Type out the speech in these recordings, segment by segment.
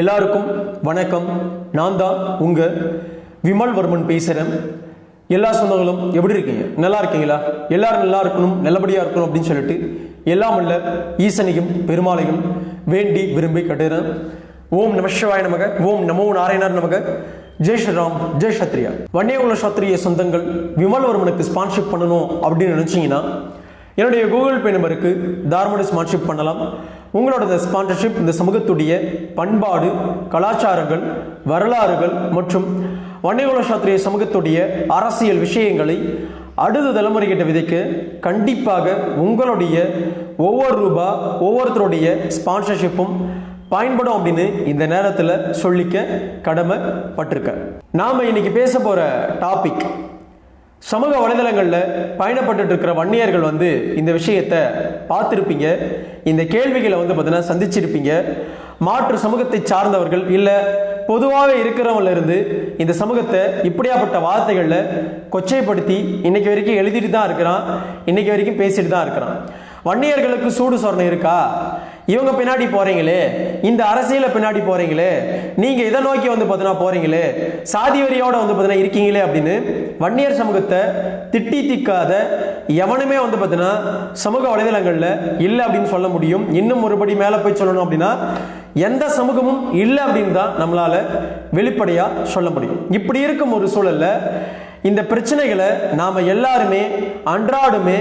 எல்லாருக்கும் வணக்கம். நான் தான் உங்கள் விமல் வர்மன் பேசுகிறேன் எல்லா சொந்தங்களும் எப்படி இருக்கீங்க? நல்லா இருக்கீங்களா? எல்லாரும் நல்லா இருக்கணும் நல்லபடியாக இருக்கணும் அப்படின்னு சொல்லிட்டு எல்லாம் உள்ள ஈசனையும் பெருமாளையும் வேண்டி விரும்பி கட்டுறேன். ஓம் நமசிவாய நமக ஓம் நமோ நாராயணர் நமக. ஜெய் ஸ்ரீராம் ஜெய் சத்ரியா வன்னியகுல சத்திரிய சொந்தங்கள் விமல் வர்மனுக்கு ஸ்பான்ஷிப் பண்ணணும் அப்படின்னு நினச்சிங்கன்னா என்னுடைய கூகுள் பே நம்பருக்கு தார்மடி ஸ்பான்ஷிப் பண்ணலாம். உங்களோட இந்த ஸ்பான்சர்ஷிப் இந்த சமூகத்துடைய பண்பாடு கலாச்சாரங்கள் வரலாறுகள் மற்றும் வன்னியகுல சாத்திரிய சமூகத்துடைய அரசியல் விஷயங்களை அடுத்த தலைமுறைகிட்ட விதைக்க கண்டிப்பாக உங்களுடைய ஒவ்வொரு ரூபா ஒவ்வொருத்தருடைய ஸ்பான்சர்ஷிப்பும் பயன்படும் அப்படின்னு இந்த நேரத்தில் சொல்லிக்க கடமைப்பட்டிருக்க நாம் இன்னைக்கு பேச போகிற டாபிக் சமூக வலைதளங்களில் பயணப்பட்டு இருக்கிற வன்னியர்கள் வந்து இந்த விஷயத்தை பார்த்துருப்பீங்க. இந்த கேள்விகளை வந்து பார்த்தீங்கன்னா சந்திச்சிருப்பீங்க. மாற்று சமூகத்தை சார்ந்தவர்கள் இல்லை பொதுவாக இருக்கிறவங்கள இருந்து இந்த சமூகத்தை இப்படியாப்பட்ட வார்த்தைகளில் கொச்சைப்படுத்தி இன்னைக்கு வரைக்கும் எழுதிட்டு தான் இருக்கிறான் இன்னைக்கு வரைக்கும் பேசிட்டு தான் இருக்கிறான். வன்னியர்களுக்கு சூடு சொரணை இருக்கா? இவங்க பின்னாடி போறீங்களே? இந்த அரசியல பின்னாடி போறீங்களே? நீங்க இதை நோக்கி வந்து பார்த்தீங்கன்னா போறீங்களே? சாதி வரியோட வந்து பார்த்தீங்கன்னா இருக்கீங்களே அப்படின்னு வன்னியர் சமூகத்தை திட்டி திக்காத எவனுமே வந்து பார்த்தீங்கன்னா சமூக வலைதளங்களில் இல்லை அப்படின்னு சொல்ல முடியும். இன்னும் ஒருபடி மேலே போய் சொல்லணும் அப்படின்னா எந்த சமூகமும் இல்லை அப்படின்னு தான் நம்மளால வெளிப்படையா சொல்ல முடியும். இப்படி இருக்கும் ஒரு சூழல்ல இந்த பிரச்சனைகளை நாம் எல்லாருமே அன்றாடுமே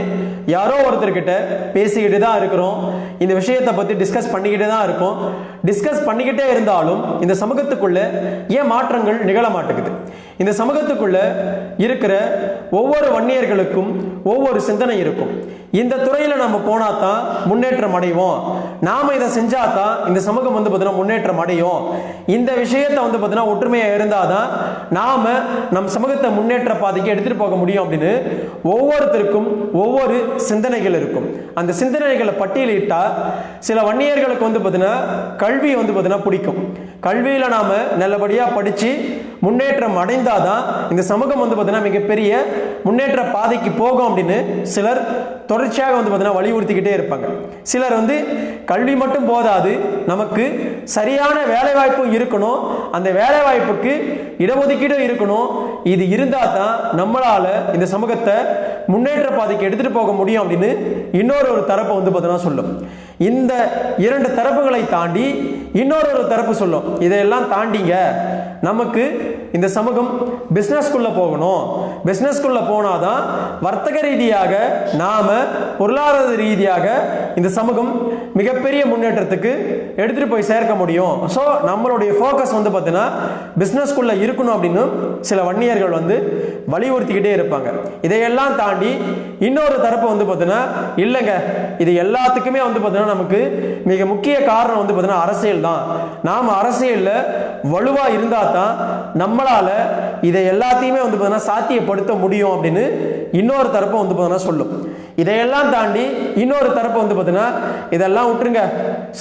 யாரோ ஒருத்தர்கிட்ட பேசிக்கிட்டு தான் இருக்கிறோம். இந்த விஷயத்தை பற்றி டிஸ்கஸ் பண்ணிக்கிட்டு தான் இருக்கோம். டிஸ்கஸ் பண்ணிக்கிட்டே இருந்தாலும் இந்த சமூகத்துக்குள்ள ஏன் மாற்றங்கள் நிகழ மாட்டேங்குது? இந்த சமூகத்துக்குள்ள இருக்கிற ஒவ்வொரு வன்னியர்களுக்கும் ஒவ்வொரு சிந்தனை இருக்கும். இந்த துறையில நம்ம போனா தான் முன்னேற்றம் அடைவோம். நாம இதை செஞ்சா தான் இந்த சமூகம் வந்து பார்த்தீங்கன்னா முன்னேற்றம் அடையும். இந்த விஷயத்தை வந்து பார்த்தீங்கன்னா ஒற்றுமையா இருந்தாதான் நாம நம் சமூகத்தை முன்னேற்ற பாதைக்கு எடுத்துட்டு போக முடியும் அப்படின்னு ஒவ்வொருத்தருக்கும் ஒவ்வொரு சிந்தனைகள் இருக்கும். அந்த சிந்தனைகளை பட்டியலிட்டா சில வன்னியர்களுக்கு வந்து பார்த்தீங்கன்னா கல்வி வந்து பார்த்தீங்கன்னா பிடிக்கும். கல்வியில நாம நல்லபடியா படிச்சு முன்னேற்றம் அடைந்தாதான் இந்த சமூகம் வந்து பார்த்தீங்கன்னா மிகப்பெரிய முன்னேற்ற பாதைக்கு போகும் அப்படின்னு சிலர் தொடர்ச்சியாக வந்து பார்த்தீங்கன்னா வலியுறுத்திக்கிட்டே இருப்பாங்க. சிலர் வந்து கல்வி மட்டும் போதாது நமக்கு சரியான வேலைவாய்ப்பும் இருக்கணும் அந்த வேலைவாய்ப்புக்கு இடஒதுக்கீடும் இருக்கணும். இது இருந்தால் தான் நம்மளால் இந்த சமூகத்தை முன்னேற்ற பாதைக்கு எடுத்துகிட்டு போக முடியும் அப்படின்னு இன்னொரு ஒரு தரப்பை வந்து பார்த்தீங்கன்னா சொல்லும். இந்த இரண்டு தரப்புகளை தாண்டி இன்னொரு ஒரு தரப்பு சொல்லும். இதையெல்லாம் தாண்டிங்க. நமக்கு இந்த சமூகம் பிஸ்னஸ்குள்ள போகணும். பிஸ்னஸ்குள்ள போனாதான் வர்த்தக ரீதியாக நாம பொருளாதார ரீதியாக இந்த சமூகம் மிகப்பெரிய முன்னேற்றத்துக்கு எடுத்துட்டு போய் சேர்க்க முடியும். ஸோ நம்மளுடைய ஃபோக்கஸ் வந்து பார்த்தீங்கன்னா பிஸ்னஸ்குள்ள இருக்கணும் அப்படின்னு சில வன்னியர்கள் வந்து வலியுறுத்திக்கிட்டே இருப்பாங்க. இதையெல்லாம் தாண்டி இன்னொரு தரப்பு வந்து பார்த்தீங்கன்னா இல்லைங்க இது எல்லாத்துக்குமே வந்து பார்த்தீங்கன்னா நமக்கு மிக முக்கிய காரணம் வந்து பார்த்தீங்கன்னா அரசியல் தான். நாம் அரசியலில் வலுவாக இருந்தால் தான் நம்மளால் இதை எல்லாத்தையுமே வந்து பார்த்தீங்கன்னா சாத்தியப்படுத்த முடியும் அப்படின்னு இன்னொரு தரப்பு வந்து பார்த்தீங்கன்னா சொல்லும். இதையெல்லாம் தாண்டி இன்னொரு தரப்பு வந்து பார்த்தீங்கன்னா இதெல்லாம் விட்டுருங்க.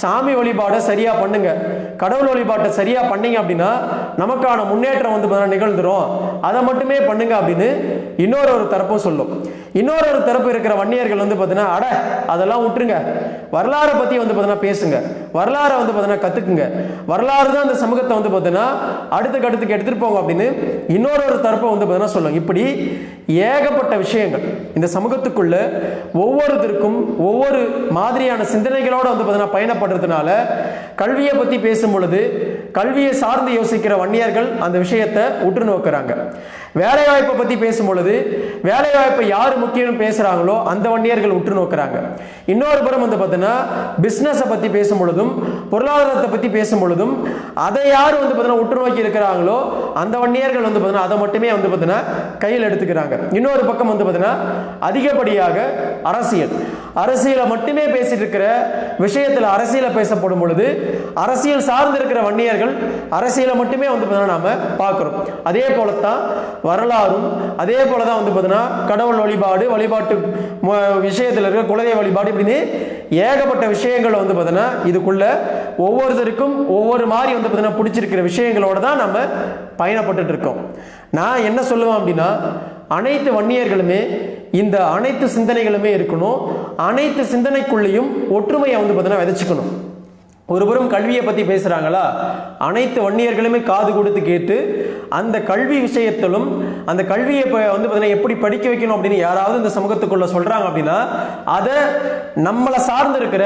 சாமி வழிபாடை சரியாக பண்ணுங்க. கடவுள் வழிபாட்டை சரியாக பண்ணீங்க அப்படின்னா நமக்கான முன்னேற்றம் வந்து பார்த்தீங்கன்னா நிகழ்ந்துடும் அதை மட்டுமே பண்ணுங்க அப்படின்னு இன்னொரு ஒரு தரப்பும் சொல்லும். இன்னொரு ஒரு தரப்பு இருக்கிற வன்னியர்கள் வந்து பார்த்தீங்கன்னா அட அதெல்லாம் விட்டுருங்க. வரலாறை பற்றி வந்து பார்த்தீங்கன்னா பேசுங்க. வரலாறை வந்து பார்த்தீங்கன்னா கற்றுக்குங்க வரலாறு தான் அந்த சமூகத்தை வந்து பார்த்தீங்கன்னா அடுத்துக்கு அடுத்துக்கு எடுத்துகிட்டு போங்க அப்படின்னு இன்னொரு ஒரு தரப்பை வந்து பார்த்தீங்கன்னா சொல்லும். இப்படி ஏகப்பட்ட விஷயங்கள் இந்த சமூகத்துக்குள்ள ஒவ்வொருத்தருக்கும் ஒவ்வொரு மாதிரியான சிந்தனைகளோடு வந்து பார்த்தீங்கன்னா பயணப்படுறதுனால கல்வியை பற்றி பேசும் பொழுது கல்வியை சார்ந்து யோசிக்கிற வன்னியர்கள் அந்த விஷயத்தை உற்று நோக்குறாங்க. வேலைவாய்ப்பை பற்றி பேசும் பொழுது வேலைவாய்ப்பை யார் முக்கியம் பேசுகிறாங்களோ அந்த வன்னியர்கள் உற்று நோக்குறாங்க. இன்னொரு புறம் வந்து பார்த்தீங்கன்னா பிஸ்னஸை பற்றி பேசும் பொழுதும் பொருளாதாரத்தை பற்றி பேசும் பொழுதும் அதை யார் வந்து பார்த்தீங்கன்னா உற்று நோக்கி இருக்கிறாங்களோ அந்த வன்னியர்கள் வந்து பார்த்தீங்கன்னா அதை மட்டுமே வந்து பார்த்தீங்கன்னா கையில் எடுத்துக்கிறாங்க. இன்னொரு பக்கம் வந்து பார்த்தீங்கன்னா அதிகப்படியாக அரசியல். அரசியலை மட்டுமே பேசிட்டு இருக்கிற விஷயத்தில் அரசியலை பேசப்படும் பொழுது அரசியல் சார்ந்து இருக்கிற வன்னியர்கள் அரசியலை மட்டுமே வந்து பார்த்தீங்கன்னா நாம பார்க்குறோம். அதே போலத்தான் வரலாறும் அதே போல தான் வந்து பார்த்தீங்கன்னா கடவுள் வழிபாடு வழிபாட்டு விஷயத்தில் இருக்கிற குலதெய்வ வழிபாடு இப்படின்னு ஏகப்பட்ட விஷயங்கள் வந்து பார்த்தீங்கன்னா இதுக்குள்ள ஒவ்வொருத்தருக்கும் ஒவ்வொரு மாதிரி வந்து பார்த்தீங்கன்னா பிடிச்சிருக்கிற விஷயங்களோட தான் நம்ம பயணப்பட்டுட்டு இருக்கோம். நான் என்ன சொல்லுவேன் அப்படின்னா அனைத்து வன்னியர்களுமே இந்த அனைத்து சிந்தனைகளுமே இருக்கணும். அனைத்து சிந்தனைக்குள்ளேயும் ஒற்றுமையை வந்து பார்த்தீங்கன்னா விதைச்சுக்கணும். ஒருபுறம் கல்வியை பற்றி பேசுகிறாங்களா அனைத்து வன்னியர்களுமே காது கொடுத்து கேட்டு அந்த கல்வி விஷயத்திலும் அந்த கல்வியை இப்போ வந்து பார்த்தீங்கன்னா எப்படி படிக்க வைக்கணும் அப்படின்னு யாராவது இந்த சமூகத்துக்குள்ள சொல்கிறாங்க அப்படின்னா அதை நம்மளை சார்ந்து இருக்கிற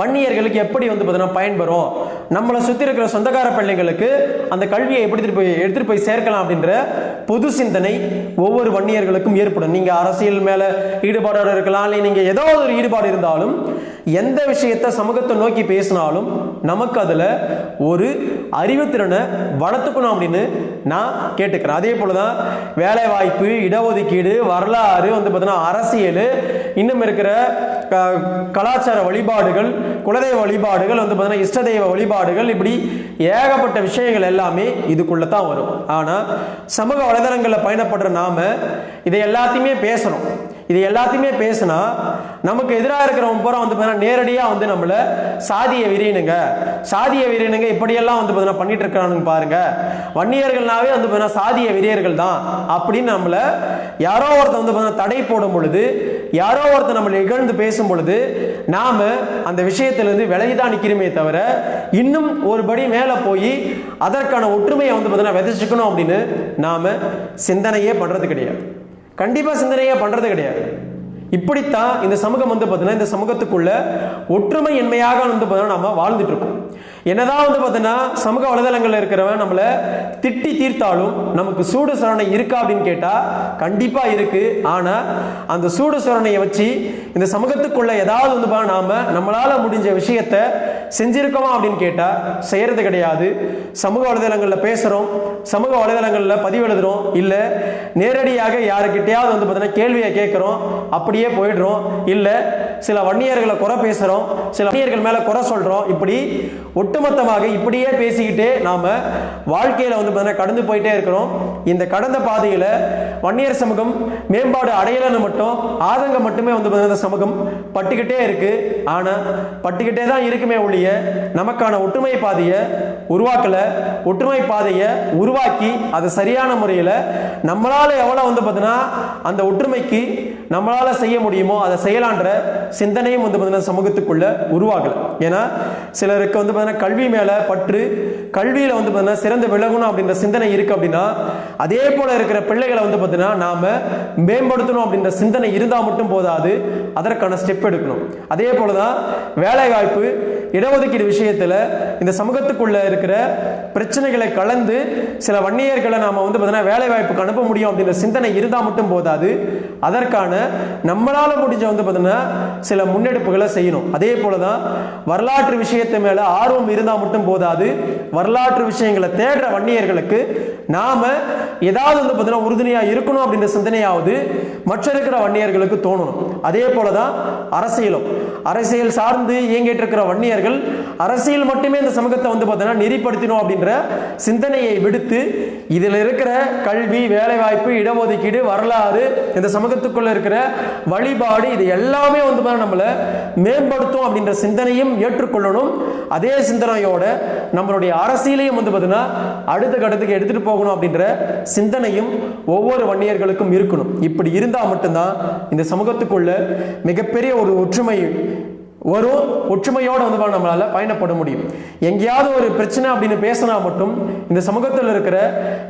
வன்னியர்களுக்கு எப்படி வந்து பார்த்தீங்கன்னா பயன்பெறும்? நம்மளை சுற்றி இருக்கிற சொந்தக்கார பிள்ளைங்களுக்கு அந்த கல்வியை எப்படி போய் எடுத்துகிட்டு போய் சேர்க்கலாம் அப்படின்ற பொது சிந்தனை ஒவ்வொரு வன்னியர்களுக்கும் ஏற்படும். நீங்கள் அரசியல் மேலே ஈடுபாடோடு இருக்கலாம் இல்லை நீங்கள் ஏதோ ஒரு ஈடுபாடு இருந்தாலும் எந்த விஷயத்தை சமூகத்தை நோக்கி பேசினாலும் நமக்கு அதில் ஒரு அறிவுத்திறனை வளர்த்துக்கணும் அப்படின்னு நான் கேட்டுக்கிறேன். அதே போல தான் வேலை வாய்ப்பு இடஒதுக்கீடு வரலாறு வந்து பார்த்தீங்கன்னா அரசியல் இன்னும் இருக்கிற க- கலாச்சார வழிபாடுகள் குலதெய்வ வழிபாடுகள் வந்து பார்த்தீங்கன்னா இஷ்ட தெய்வ வழிபாடுகள் இப்படி ஏகப்பட்ட விஷயங்கள் எல்லாமே இதுக்குள்ள தான் வரும். ஆனால் சமூக வலைதளங்களில் பயணப்படுற நாம இதை எல்லாத்தையுமே பேசுகிறோம் இது எல்லாத்தையுமே பேசினா நமக்கு எதிராக இருக்கிறவங்க பூரா வந்து பார்த்தீங்கன்னா நேரடியாக வந்து நம்மளை சாதியை விரியனுங்க சாதியை விரியனுங்க இப்படியெல்லாம் வந்து பார்த்தீங்கன்னா பண்ணிட்டு இருக்கிறானுங்க பாருங்க. வன்னியர்கள்னாவே வந்து பார்த்தீங்கன்னா சாதிய விரியர்கள் தான். அப்படின்னு நம்மளை யாரோ ஒருத்தர் வந்து பார்த்தீங்கன்னா தடை போடும் பொழுது யாரோ ஒருத்தன் நம்மளை இகழ்ந்து பேசும் பொழுது நாம் அந்த விஷயத்திலிருந்து விலகி தான் நிற்கிறோமே தவிர இன்னும் ஒரு படி மேலே போய் அதற்கான ஒற்றுமையை வந்து பார்த்தீங்கன்னா விதைச்சிக்கணும் அப்படின்னு நாம் சிந்தனையே பண்ணுறது கிடையாது. கண்டிப்பாக சிந்தனையே பண்ணுறது கிடையாது. இப்படித்தான் இந்த சமூகம் வந்து பார்த்தீங்கன்னா இந்த சமூகத்துக்குள்ள ஒற்றுமை என்மையாக வந்து பார்த்தீங்கன்னா நம்ம வாழ்ந்துட்டு இருக்கோம். என்னதான் வந்து பார்த்தீங்கன்னா சமூக வலைதளங்களில் இருக்கிறவன் நம்மளை திட்டி தீர்த்தாலும் நமக்கு சூடு சரணை இருக்கா அப்படின்னு கேட்டால் கண்டிப்பாக இருக்குது ஆனால் அந்த சூடு சரணையை வச்சு இந்த சமூகத்துக்குள்ள ஏதாவது வந்து நாம் நம்மளால் முடிஞ்ச விஷயத்த செஞ்சிருக்கோமா அப்படின்னு கேட்டால் செய்கிறது கிடையாது. சமூக வலைதளங்களில் பேசுகிறோம் சமூக வலைதளங்களில் பதிவு எழுதுறோம் இல்லை நேரடியாக யாருக்கிட்டையாவது வந்து பார்த்தீங்கன்னா கேள்வியை கேட்குறோம் அப்படியே போயிடுறோம் இல்லை சில வன்னியர்களை குறை பேசுகிறோம் சில வன்னியர்கள் மேலே குறை சொல்கிறோம் இப்படி ஒட்டுமொத்தமாக இப்படியே பேசிக்கிட்டே நாம் வாழ்க்கையில் வந்து பார்த்தீங்கன்னா கடந்து போயிட்டே இருக்கிறோம். இந்த கடந்த பாதையில் வன்னியர் சமூகம் மேம்பாடு அடையலைன்னு மட்டும் ஆதங்கம் மட்டுமே வந்து பார்த்தீங்கன்னா இந்த சமூகம் பட்டுக்கிட்டே இருக்குது ஆனால் பட்டுக்கிட்டே தான் இருக்குமே ஒழிய நமக்கான ஒற்றுமை பாதையை உருவாக்கலை ஒற்றுமை பாதையை உருவாக்கி அதை சரியான முறையில் நம்மளால் எவ்வளோ வந்து பார்த்தீங்கன்னா அந்த ஒற்றுமைக்கு நம்மளால செய்ய முடியுமோ அதை செய்யலான்ற சிந்தனையும் வந்து பார்த்தீங்கன்னா சமூகத்துக்குள்ள உருவாகலை. ஏன்னா சிலருக்கு வந்து பார்த்தீங்கன்னா கல்வி மேலே பற்று கல்வியில் வந்து பார்த்தீங்கன்னா சிறந்து விலகணும் அப்படின்ற சிந்தனை இருக்கு அப்படின்னா அதே போல இருக்கிற பிள்ளைகளை வந்து பார்த்தீங்கன்னா நாம மேம்படுத்தணும் அப்படின்ற சிந்தனை இருந்தால் மட்டும் போதாது அதற்கான ஸ்டெப் எடுக்கணும். அதே போல் தான் வேலை வாய்ப்பு இடஒதுக்கீடு விஷயத்தில் இந்த சமூகத்துக்குள்ள இருக்கிற பிரச்சனைகளை கலந்து சில வன்னியர்களை நாம் வந்து பார்த்தீங்கன்னா வேலை வாய்ப்புக்கு அனுப்ப முடியும் அப்படின்ற சிந்தனை இருந்தால் மட்டும் போதாது. அதற்கான நம்மளால் முடிஞ்ச வந்து பார்த்தீங்கன்னா சில முன்னெடுப்புகளை செய்யணும். அதே போல தான் வரலாற்று விஷயத்து மேலே ஆர்வம் இருந்தால் மட்டும் போதாது. வரலாற்று விஷயங்களை தேடுற வன்னியர்களுக்கு நாம் ஏதாவது வந்து பார்த்தீங்கன்னா உறுதுணையாக இருக்கணும் அப்படின்ற சிந்தனையாவது மற்ற இருக்கிற வன்னியர்களுக்கு தோணணும். அதே போல தான் அரசியலும். அரசியல் சார்ந்து இயங்கிட்டு இருக்கிற வன்னியர்கள் அரசியல் மட்டுமே இந்த சமூகத்தை வந்து பார்த்தோன்னா நெறிப்படுத்தணும் அப்படின்ற சிந்தனையை விடுத்து இதில் இருக்கிற கல்வி வேலைவாய்ப்பு இடஒதுக்கீடு வரலாறு இந்த சமூகத்துக்குள்ளே இருக்கிற வழிபாடு இது எல்லாமே வந்து பார்த்தீங்கன்னா நம்மளை மேம்படுத்தும் அப்படின்ற சிந்தனையும் ஏற்றுக்கொள்ளணும். அதே சிந்தனையோட நம்மளுடைய அரசியலையும் வந்து பார்த்தீங்கன்னா அடுத்த கட்டத்துக்கு எடுத்துகிட்டு போகணும் அப்படின்ற சிந்தனையும் ஒவ்வொரு வன்னியர்களுக்கும் இருக்கணும். இப்படி இருந்தால் மட்டும்தான் இந்த சமூகத்துக்குள்ள மிகப்பெரிய ஒரு ஒற்றுமை வரும். ஒற்றுமையோட வந்து நம்மளால் நம்மளால பயணப்பட முடியும். எங்கேயாவது ஒரு பிரச்சனை அப்படின்னு பேசினா மட்டும் இந்த சமூகத்தில் இருக்கிற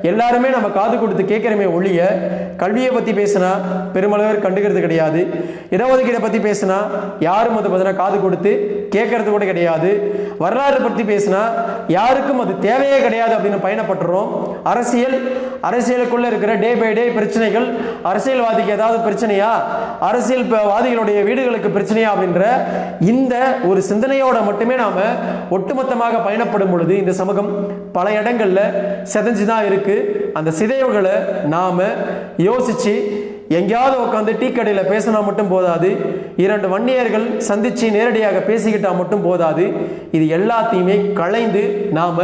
எல்லாருமே நம்ம காது கொடுத்து கேட்குறமே ஒழிய கல்வியை பத்தி பேசினா பெருமளவர் கண்டுக்கிறது கிடையாது. இடஒதுக்கீடை பத்தி பேசினா யாரும் அதை பார்த்தீங்கன்னா காது கொடுத்து கேட்கறது கூட கிடையாது. வரலாறு பற்றி பேசினா யாருக்கும் அது தேவையே கிடையாது அப்படின்னு பயணப்பட்டுறோம். அரசியல் அரசியலுக்குள்ளே இருக்கிற டே பை டே பிரச்சனைகள் அரசியல்வாதிக்கு ஏதாவது பிரச்சனையா? அரசியல் வாதிகளுடைய வீடுகளுக்கு பிரச்சனையா அப்படின்ற இந்த ஒரு சிந்தனையோட மட்டுமே நாம் ஒட்டுமொத்தமாக பயணப்படும் பொழுது இந்த சமூகம் பல இடங்களில் செதஞ்சு தான் இருக்குது அந்த சிதைவுகளை நாம் யோசித்து எங்கேயாவது உட்காந்து டீ கடையில் பேசினா மட்டும் போதாது. இரண்டு வன்னியர்கள் சந்தித்து நேரடியாக பேசிக்கிட்டால் மட்டும் போதாது. இது எல்லாத்தையுமே களைந்து நாம்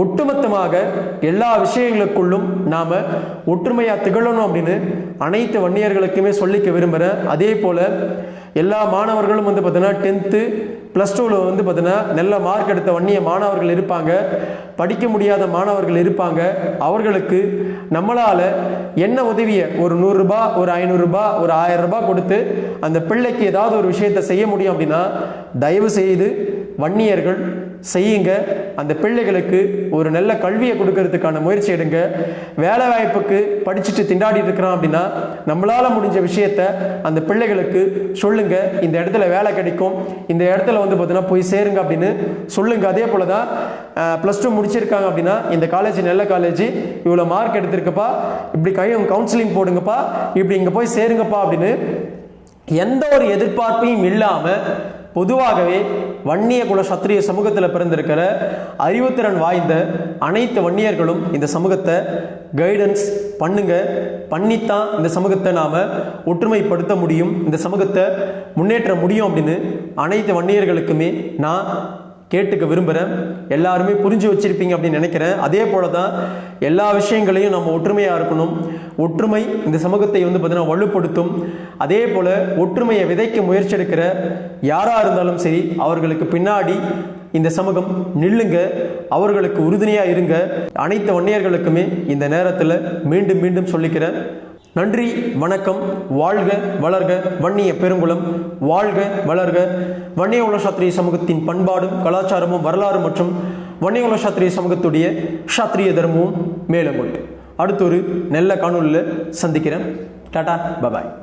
ஒட்டுமொத்தமாக எல்லா விஷயங்களுக்குள்ளும் நாம் ஒற்றுமையாக திகழணும் அப்படின்னு அனைத்து வன்னியர்களுக்குமே சொல்லிக்க விரும்புகிறேன் அதே போல் எல்லா மாணவர்களும் வந்து பார்த்தீங்கன்னா டென்த்து ப்ளஸ் டூவில் வந்து பார்த்தீங்கன்னா நல்ல மார்க் எடுத்த வன்னிய மாணவர்கள் இருப்பாங்க. படிக்க முடியாத மாணவர்கள் இருப்பாங்க. அவர்களுக்கு நம்மளால் என்ன உதவியை ஒரு நூறுரூபா ஒரு ஐநூறுரூபா ஒரு ஆயிரம் ரூபாய் கொடுத்து அந்த பிள்ளைக்கு ஏதாவது ஒரு விஷயத்தை செய்ய முடியும் அப்படின்னா தயவு செய்து வன்னியர்கள் செய்யுங்க. அந்த பிள்ளைகளுக்கு ஒரு நல்ல கல்வியை கொடுக்கறதுக்கான முயற்சி எடுங்க. வேலை வாய்ப்புக்கு படிச்சுட்டு திண்டாடிட்டு இருக்கிறான் அப்படின்னா நம்மளால முடிஞ்ச விஷயத்த அந்த பிள்ளைகளுக்கு சொல்லுங்க. இந்த இடத்துல வேலை கிடைக்கும். இந்த இடத்துல வந்து பார்த்தீங்கன்னா போய் சேருங்க அப்படின்னு சொல்லுங்க. அதே போல தான் ப்ளஸ் டூ முடிச்சிருக்காங்க அப்படின்னா இந்த காலேஜ் நல்ல காலேஜ் இவ்வளோ மார்க் எடுத்திருக்கப்பா. இப்படி கையும் கவுன்சிலிங் போடுங்கப்பா. இப்படி இங்கே போய் சேருங்கப்பா அப்படின்னு எந்த ஒரு எதிர்பார்ப்பையும் இல்லாமல் பொதுவாகவே வன்னிய குல சத்திரிய சமூகத்தில் பிறந்திருக்கிற அறிவுத்திறன் வாய்ந்த அனைத்து வன்னியர்களும் இந்த சமூகத்தை கைடன்ஸ் பண்ணுங்க. பண்ணித்தான் இந்த சமூகத்தை நாம் ஒற்றுமைப்படுத்த முடியும். இந்த சமூகத்தை முன்னேற்ற முடியும் அப்படின்னு அனைத்து வன்னியர்களுக்குமே நான் கேட்டுக்க விரும்புகிறேன் எல்லாருமே புரிஞ்சு வச்சுருப்பீங்க அப்படின்னு நினைக்கிறேன். அதே போல தான் எல்லா விஷயங்களையும் நம்ம ஒற்றுமையாக இருக்கணும். ஒற்றுமை இந்த சமூகத்தை வந்து பார்த்தீங்கன்னா வலுப்படுத்தும். அதே போல் ஒற்றுமையை விதைக்க முயற்சி எடுக்கிற யாராக இருந்தாலும் சரி அவர்களுக்கு பின்னாடி இந்த சமூகம் நில்லுங்க. அவர்களுக்கு உறுதுணையாக இருங்க. அனைத்து வன்னியர்களுக்குமே இந்த நேரத்தில் மீண்டும் மீண்டும் சொல்லிக்கிறேன். நன்றி வணக்கம் வாழ்க வளர்க வன்னிய பெருங்குளம் வாழ்க வளர்க. வன்னிய உலக சாத்திரிய சமூகத்தின் பண்பாடும் கலாச்சாரமும் வரலாறு மற்றும் வன்னிய உலக சாத்திரிய சமூகத்துடைய சாத்திரிய தர்மமும் மேலும் உண்டு. அடுத்த ஒரு நல்ல காணொலியில் சந்திக்கிறேன். Tata bye bye.